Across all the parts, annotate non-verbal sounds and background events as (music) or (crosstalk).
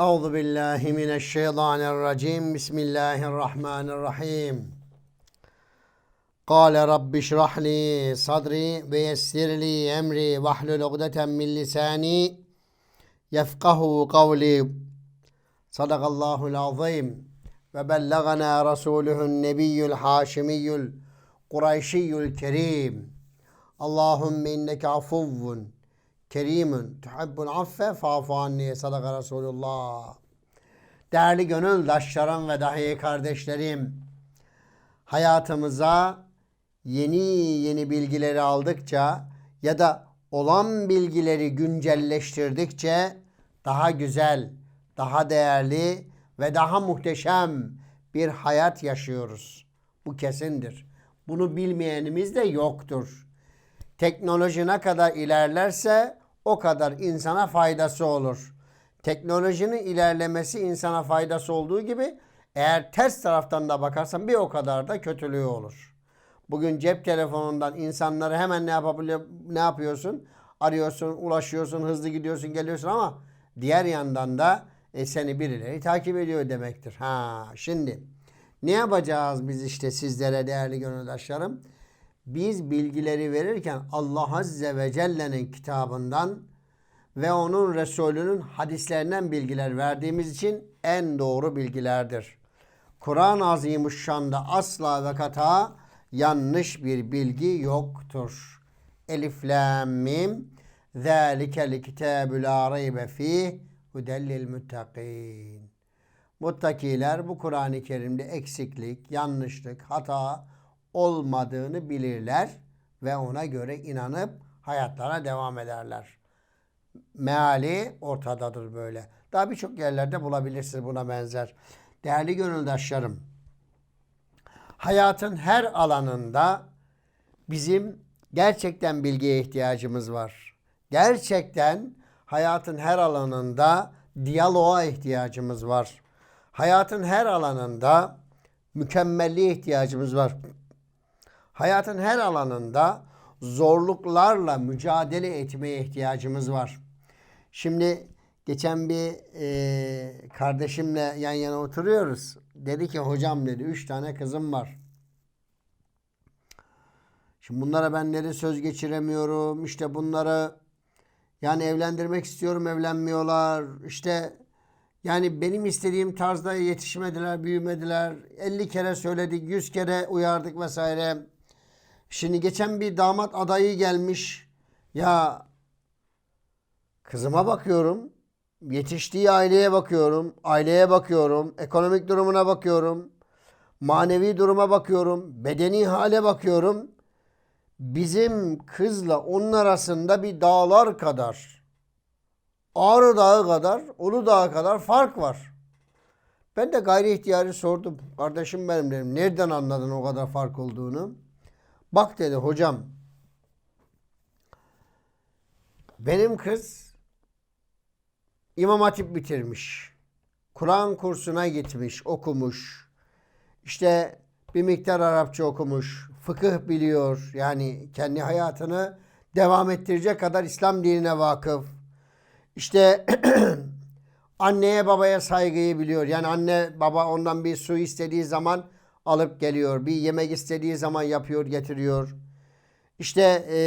Euzu billahi mineşşeytanirracim. Bismillahirrahmanirrahim. Kâle rabbi şrah li sadri ve yessir li emri vahlul ugdeten min lisani yefkahu kavli. Sadakallahul azim. Ve bellagana rasuluhun nebiyyül haşimiyyül kureyşiyyül kerim. Allahümme inneke afuvvun kerimun tuhibbul affe fa'fu anni sadaka Resulullah. Değerli gönül daşlarım ve dahi kardeşlerim, hayatımıza yeni yeni bilgileri aldıkça ya da olan bilgileri güncelleştirdikçe daha güzel, daha değerli ve daha muhteşem bir hayat yaşıyoruz. Bu kesindir. Bunu bilmeyenimiz de yoktur. Teknoloji ne kadar ilerlerse o kadar insana faydası olur. Teknolojinin ilerlemesi insana faydası olduğu gibi eğer ters taraftan da bakarsan bir o kadar da kötülüğü olur. Bugün cep telefonundan insanları hemen ne yapabiliyor ne yapıyorsun? Arıyorsun, ulaşıyorsun, hızlı gidiyorsun, geliyorsun ama diğer yandan da e, seni birileri takip ediyor demektir. Ha, şimdi ne yapacağız biz işte sizlere değerli gönüldaşlarım? Biz bilgileri verirken Allah Azze ve Celle'nin kitabından ve onun Resulünün hadislerinden bilgiler verdiğimiz için en doğru bilgilerdir. Kur'an-ı Azimuşşan'da asla ve kata yanlış bir bilgi yoktur. Elif lam mim zâlikel kitâbü lâ raybe fîh. Muttakiler bu Kur'an-ı Kerim'de eksiklik, yanlışlık, hata olmadığını bilirler ve ona göre inanıp hayatlarına devam ederler. Meali ortadadır böyle. Daha birçok yerlerde bulabilirsiniz buna benzer. Değerli gönüldaşlarım, hayatın her alanında bizim gerçekten bilgiye ihtiyacımız var. Gerçekten hayatın her alanında diyaloğa ihtiyacımız var. Hayatın her alanında mükemmelliğe ihtiyacımız var. Hayatın her alanında zorluklarla mücadele etmeye ihtiyacımız var. Şimdi geçen bir e, kardeşimle yan yana oturuyoruz. Dedi ki hocam dedi üç tane kızım var. Şimdi bunlara ben dedi söz geçiremiyorum. İşte bunları yani evlendirmek istiyorum evlenmiyorlar. İşte yani benim istediğim tarzda yetişmediler, büyümediler. 50 kere söyledik, 100 kere uyardık vesaire. Şimdi geçen bir damat adayı gelmiş. Ya kızıma bakıyorum. Yetiştiği aileye bakıyorum. Aileye bakıyorum. Ekonomik durumuna bakıyorum. Manevi duruma bakıyorum. Bedeni hale bakıyorum. Bizim kızla onun arasında bir dağlar kadar Ağrı Dağı kadar, Ulu Dağı kadar fark var. Ben de gayri ihtiyari sordum. Kardeşim benim dedim. Nereden anladın o kadar fark olduğunu? Bak dedi hocam. Benim kız İmam Hatip bitirmiş. Kur'an kursuna gitmiş, okumuş. İşte bir miktar Arapça okumuş. Fıkıh biliyor. Yani kendi hayatını devam ettirecek kadar İslam dinine vakıf. İşte (clears throat) anneye babaya saygıyı biliyor. Yani anne baba ondan bir su istediği zaman alıp geliyor. Bir yemek istediği zaman yapıyor getiriyor. İşte e,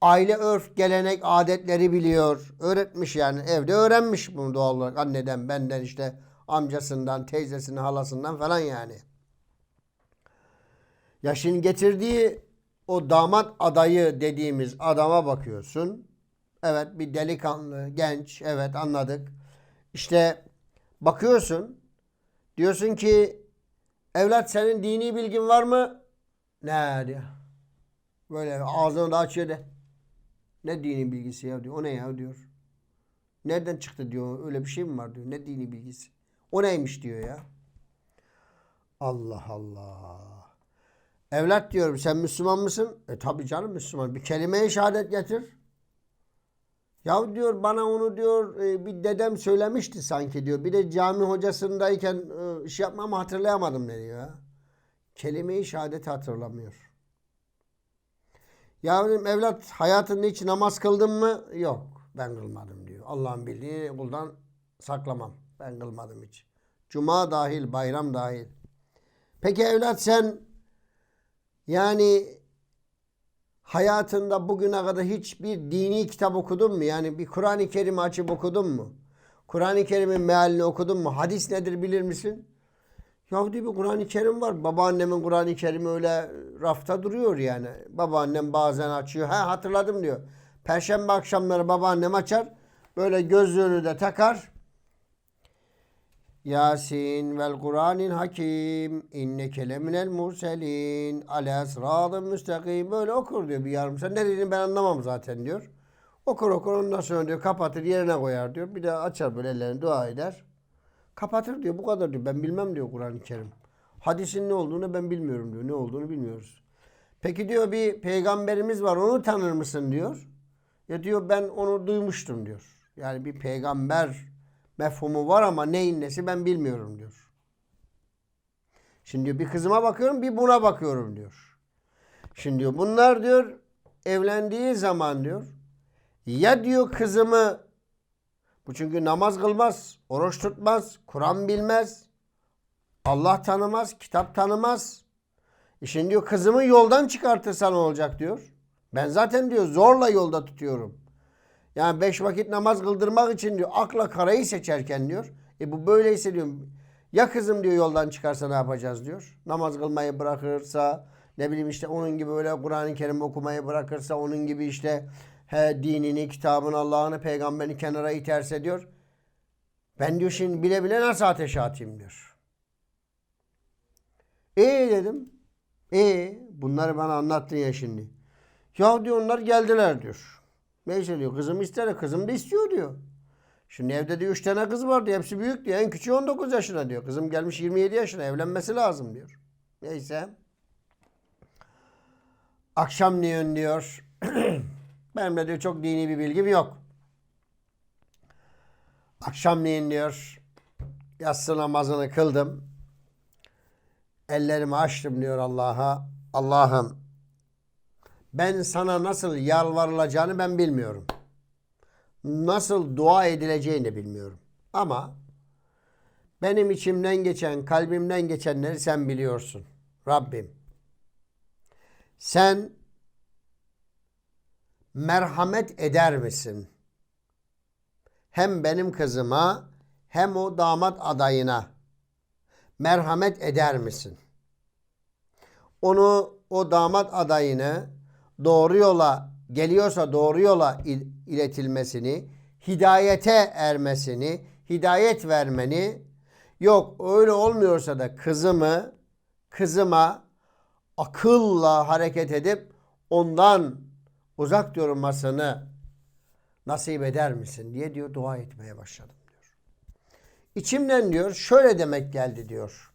aile örf, gelenek, adetleri biliyor. Öğretmiş yani evde öğrenmiş bunu doğal olarak anneden, benden işte amcasından, teyzesinden, halasından falan yani. Ya şimdi getirdiği o damat adayı dediğimiz adama bakıyorsun. Evet bir delikanlı, genç. Evet anladık. İşte bakıyorsun. Diyorsun ki evlat senin dini bilgin var mı? Ne diyor. Böyle ağzını da açıyor de. Ne dini bilgisi ya diyor. O ne ya diyor. Nereden çıktı diyor. Öyle bir şey mi var diyor. Ne dini bilgisi. O neymiş diyor ya. Allah Allah. Evlat diyorum sen Müslüman mısın? E tabi canım Müslüman. Bir kelime-i şehadet getir. Ya diyor bana onu diyor e, bir dedem söylemişti sanki diyor. Bir de cami hocasındayken e, şey yapmam hatırlayamadım diyor ya. Kelime-i şehadeti hatırlamıyor. Ya dedim, evlat hayatında hiç namaz kıldın mı? Yok ben kılmadım diyor. Allah'ın bildiği kuldan saklamam. Ben kılmadım hiç. Cuma dahil, bayram dahil. Peki evlat sen yani hayatında bugüne kadar hiçbir dini kitap okudun mu? Yani bir Kur'an-ı Kerim açıp okudun mu? Kur'an-ı Kerim'in mealini okudun mu? Hadis nedir bilir misin? Ya diyor bir Kur'an-ı Kerim var. Babaannemin Kur'an-ı Kerim'i öyle rafta duruyor yani. Babaannem bazen açıyor. Ha hatırladım diyor. Perşembe akşamları babaannem açar. Böyle gözlüğünü de takar. Yasin vel Kur'anil hakim inneke leminel murselin ala sıratın müstakim böyle okur diyor bir yarım saat. Ne dediğini ben anlamam zaten diyor. Okur okur ondan sonra diyor kapatır yerine koyar diyor. Bir de açar böyle ellerini dua eder. Kapatır diyor bu kadar diyor. Ben bilmem diyor Kur'an-ı Kerim. Hadisin ne olduğunu ben bilmiyorum diyor. Ne olduğunu bilmiyoruz. Peki diyor bir peygamberimiz var onu tanır mısın diyor. Ya diyor ben onu duymuştum diyor. Yani bir peygamber mefhumu var ama neyin nesi ben bilmiyorum diyor. Şimdi diyor bir kızıma bakıyorum bir buna bakıyorum diyor. Şimdi diyor bunlar diyor evlendiği zaman diyor ya diyor kızımı bu çünkü namaz kılmaz, oruç tutmaz, Kur'an bilmez, Allah tanımaz, kitap tanımaz. E şimdi diyor kızımı yoldan çıkartırsa ne olacak diyor. Ben zaten diyor zorla yolda tutuyorum. Yani beş vakit namaz kıldırmak için diyor akla karayı seçerken diyor. E bu böyleyse diyor ya kızım diyor yoldan çıkarsa ne yapacağız diyor. Namaz kılmayı bırakırsa ne bileyim işte onun gibi böyle Kur'an-ı Kerim okumayı bırakırsa onun gibi işte he, dinini, kitabını, Allah'ını, peygamberini kenara iterse diyor. Ben diyor şimdi bile bile nasıl ateşe atayım diyor. E dedim. E bunları bana anlattın ya şimdi. Ya diyor onlar geldiler diyor. Neyse diyor kızım ister kızım da istiyor diyor. Şimdi evde diyor üç tane kız var diyor. Hepsi büyük diyor. En küçüğü 19 yaşına diyor. Kızım gelmiş 27 yaşına evlenmesi lazım diyor. Neyse. Akşamleyin diyor. (clears throat) Benim de diyor çok dini bir bilgim yok. Akşamleyin diyor. Yatsı namazını kıldım. Ellerimi açtım diyor Allah'a. Allah'ım ben sana nasıl yalvarılacağını ben bilmiyorum. Nasıl dua edileceğini bilmiyorum. Ama benim içimden geçen, kalbimden geçenleri sen biliyorsun. Rabbim. Sen merhamet eder misin? Hem benim kızıma hem o damat adayına merhamet eder misin? Onu o damat adayını doğru yola geliyorsa doğru yola il- iletilmesini, hidayete ermesini, hidayet vermeni yok öyle olmuyorsa da kızımı kızıma akılla hareket edip ondan uzak durmasını nasip eder misin diye diyor dua etmeye başladım diyor. İçimden diyor şöyle demek geldi diyor.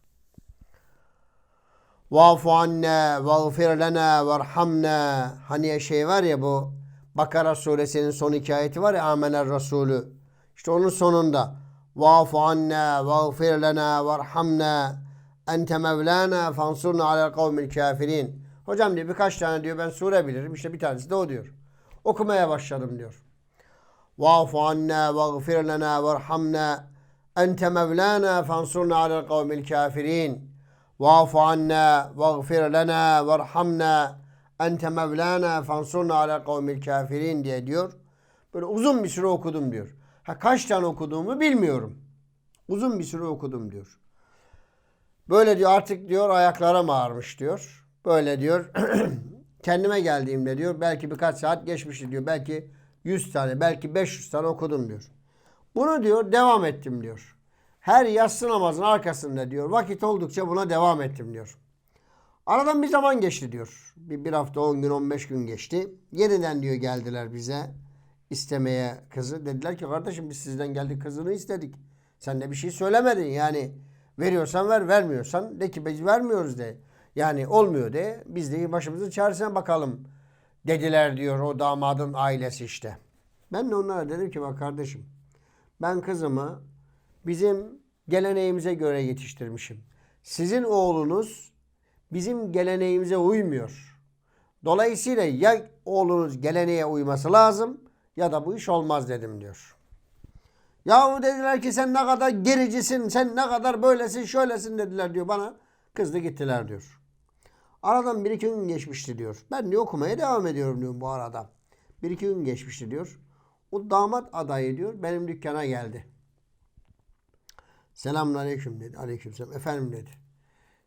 Vafu anne, vagfir lena, verhamna. Hani şey var ya bu Bakara suresinin son iki ayeti var ya Amener Resulü. İşte onun sonunda Vafu anne, vagfir lena, verhamna. Ente mevlana fansurna alel kavmil kafirin. Hocam diyor birkaç tane diyor ben sure bilirim. İşte bir tanesi de o diyor. Okumaya başladım diyor. Vafu anna vagfir lena verhamna. Ente mevlana fansurna alel kavmil kafirin. Vafu anna vagfir lena verhamna. Ente mevlana fansurna alel kavmil kafirin diye diyor. Böyle uzun bir süre okudum diyor. Ha kaç tane okuduğumu bilmiyorum. Uzun bir süre okudum diyor. Böyle diyor artık diyor ayaklarım ağrımış diyor. Böyle diyor (clears throat) kendime geldiğimde diyor belki birkaç saat geçmişti diyor. Belki 100 tane belki 500 tane okudum diyor. Bunu diyor devam ettim diyor. Her yatsı namazın arkasında diyor vakit oldukça buna devam ettim diyor. Aradan bir zaman geçti diyor. Bir, bir hafta 10 gün 15 gün geçti. Yeniden diyor geldiler bize istemeye kızı. Dediler ki kardeşim biz sizden geldik kızını istedik. Sen de bir şey söylemedin yani. Veriyorsan ver vermiyorsan de ki biz vermiyoruz de. Yani olmuyor de biz de başımızın çaresine bakalım dediler diyor o damadın ailesi işte. Ben de onlara dedim ki bak kardeşim ben kızımı bizim geleneğimize göre yetiştirmişim. Sizin oğlunuz bizim geleneğimize uymuyor. Dolayısıyla ya oğlunuz geleneğe uyması lazım ya da bu iş olmaz dedim diyor. Yahu dediler ki sen ne kadar gericisin, sen ne kadar böylesin, şöylesin dediler diyor bana. Kızdı gittiler diyor. Aradan bir iki gün geçmişti diyor. Ben diyor okumaya devam ediyorum diyor bu arada. Bir iki gün geçmişti diyor. O damat adayı diyor benim dükkana geldi. Selamun aleyküm dedi. Aleyküm selam. Efendim dedi.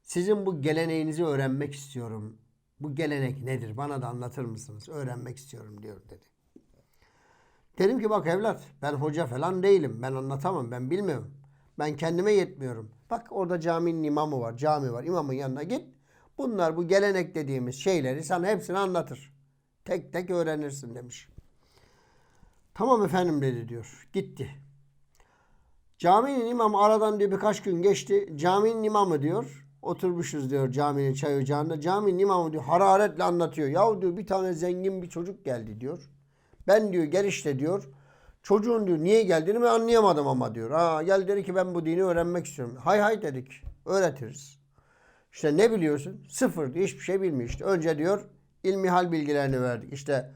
Sizin bu geleneğinizi öğrenmek istiyorum. Bu gelenek nedir? Bana da anlatır mısınız? Öğrenmek istiyorum diyor dedi. Dedim ki bak evlat ben hoca falan değilim. Ben anlatamam. Ben bilmiyorum. Ben kendime yetmiyorum. Bak orada caminin imamı var. Cami var. İmamın yanına git. Bunlar bu gelenek dediğimiz şeyleri sana hepsini anlatır. Tek tek öğrenirsin demiş. Tamam efendim dedi diyor. Gitti. Caminin imamı aradan diyor birkaç gün geçti. Caminin imamı diyor. Oturmuşuz diyor caminin çay ocağında. Caminin imamı diyor hararetle anlatıyor. Yahu diyor bir tane zengin bir çocuk geldi diyor. Ben diyor gel işte diyor. Çocuğun diyor niye geldiğini ben anlayamadım ama diyor. Ha gel dedi ki ben bu dini öğrenmek istiyorum. Hay hay dedik. Öğretiriz. İşte ne biliyorsun? Sıfır diyor. Hiçbir şey bilmiyor işte. Önce diyor ilmihal bilgilerini verdik. İşte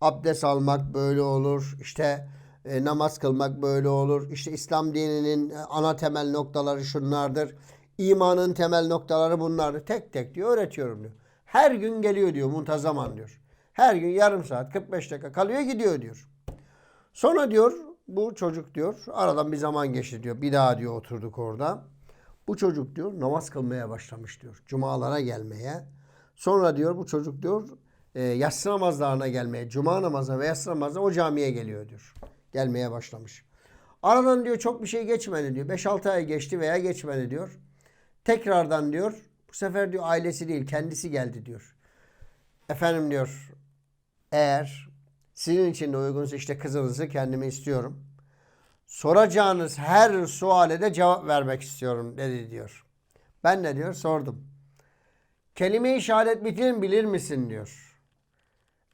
abdest almak böyle olur. İşte e, namaz kılmak böyle olur. İşte İslam dininin ana temel noktaları şunlardır. İmanın temel noktaları bunlardır. Tek tek diyor öğretiyorum diyor. Her gün geliyor diyor muntazaman diyor. Her gün yarım saat 45 dakika kalıyor gidiyor diyor. Sonra diyor bu çocuk diyor aradan bir zaman geçti diyor. Bir daha diyor oturduk orada. Bu çocuk diyor namaz kılmaya başlamış diyor. Cumalara gelmeye. Sonra diyor bu çocuk diyor e, yatsı namazlarına gelmeye. Cuma namazına ve yatsı namazına o camiye geliyor diyor. Gelmeye başlamış. Aradan diyor çok bir şey geçmedi diyor. 5-6 ay geçti veya geçmedi diyor. Tekrardan diyor bu sefer diyor ailesi değil kendisi geldi diyor. Efendim diyor eğer sizin için de uygunsa işte kızınızı kendime istiyorum. Soracağınız her suale de cevap vermek istiyorum dedi diyor. Ben de diyor sordum. Kelime-i şehadet bitirin bilir misin diyor.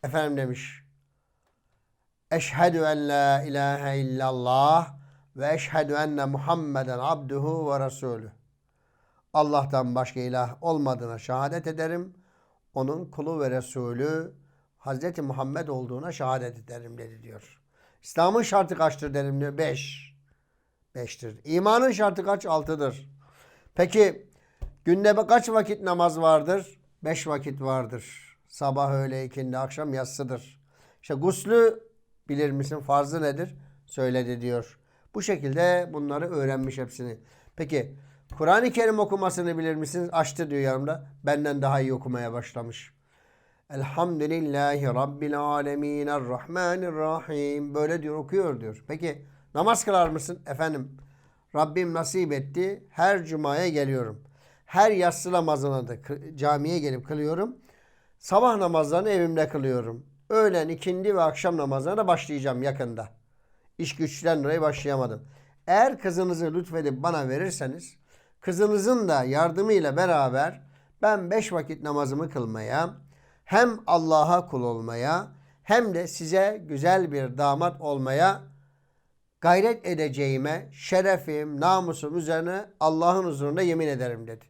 Efendim demiş. Eşhedü en la ilahe illallah ve eşhedü enne Muhammeden abduhu ve resulü. Allah'tan başka ilah olmadığına şehadet ederim. Onun kulu ve Resulü Hazreti Muhammed olduğuna şehadet ederim dedi diyor. İslam'ın şartı kaçtır derim diyor. Beş. Beştir. İmanın şartı kaç? Altıdır. Peki günde kaç vakit namaz vardır? Beş vakit vardır. Sabah, öğle, ikindi, akşam yatsıdır. İşte guslü bilir misin? Farzı nedir? Söyledi diyor. Bu şekilde bunları öğrenmiş hepsini. Peki Kur'an-ı Kerim okumasını bilir misiniz? Açtı diyor yanımda. Benden daha iyi okumaya başlamış. Elhamdülillahi Rabbil alemin Errahmanirrahim. Böyle diyor okuyor diyor. Peki namaz kılar mısın? Efendim Rabbim nasip etti. Her cumaya geliyorum. Her yatsı namazına da camiye gelip kılıyorum. Sabah namazlarını evimde kılıyorum. Öğlen, ikindi ve akşam namazlarına da başlayacağım yakında. İş güçten dolayı başlayamadım. Eğer kızınızı lütfedip bana verirseniz kızınızın da yardımıyla beraber ben beş vakit namazımı kılmaya hem Allah'a kul olmaya hem de size güzel bir damat olmaya gayret edeceğime şerefim, namusum üzerine Allah'ın huzurunda yemin ederim dedi.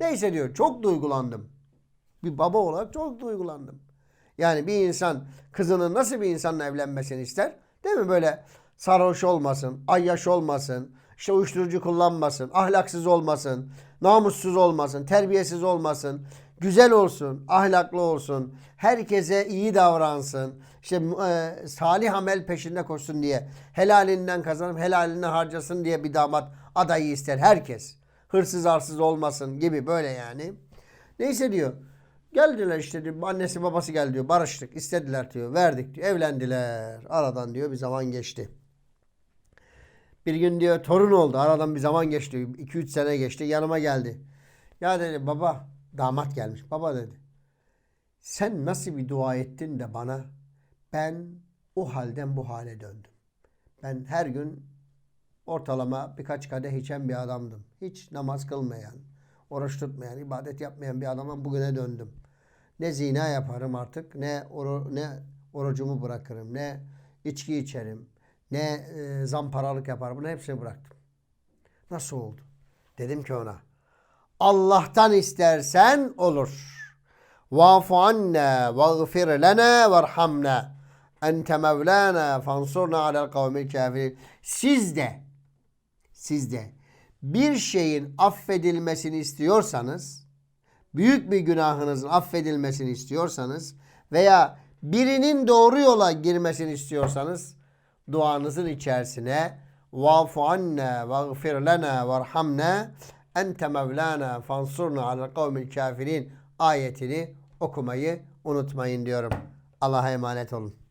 Neyse diyor çok duygulandım. Bir baba olarak çok duygulandım. Yani bir insan kızının nasıl bir insanla evlenmesini ister? Değil mi? Böyle sarhoş olmasın, ayyaş olmasın, işte uyuşturucu kullanmasın, ahlaksız olmasın, namussuz olmasın, terbiyesiz olmasın, güzel olsun, ahlaklı olsun, herkese iyi davransın, işte e, salih amel peşinde koşsun diye, helalinden kazanıp helalinden harcasın diye bir damat adayı ister herkes. Hırsız arsız olmasın gibi böyle yani. Neyse diyor. Geldiler işte diyor. Annesi babası geldi diyor. Barıştık. istediler diyor. Verdik diyor. Evlendiler. Aradan diyor bir zaman geçti. Bir gün diyor torun oldu. Aradan bir zaman geçti. 2-3 sene geçti. Yanıma geldi. Ya dedi baba damat gelmiş. Baba dedi. Sen nasıl bir dua ettin de bana ben o halden bu hale döndüm. Ben her gün ortalama birkaç kadeh içen bir adamdım. Hiç namaz kılmayan, oruç tutmayan, ibadet yapmayan bir adamdan bugüne döndüm. Ne zina yaparım artık, ne oru, ne orucumu bırakırım, ne içki içerim, ne e, zamparalık yaparım. Bunu hepsini bıraktım. Nasıl oldu? Dedim ki ona, Allah'tan istersen olur. Vafu anne, vagfir lana, verhamna. ente mevlana fansurna alel kavmil kafirin. Siz de siz de bir şeyin affedilmesini istiyorsanız, büyük bir günahınızın affedilmesini istiyorsanız veya birinin doğru yola girmesini istiyorsanız duanızın içerisine vafu anna vaghfir lana varhamna ente mevlana fansurna alel kavmil kafirin ayetini okumayı unutmayın diyorum. Allah'a emanet olun.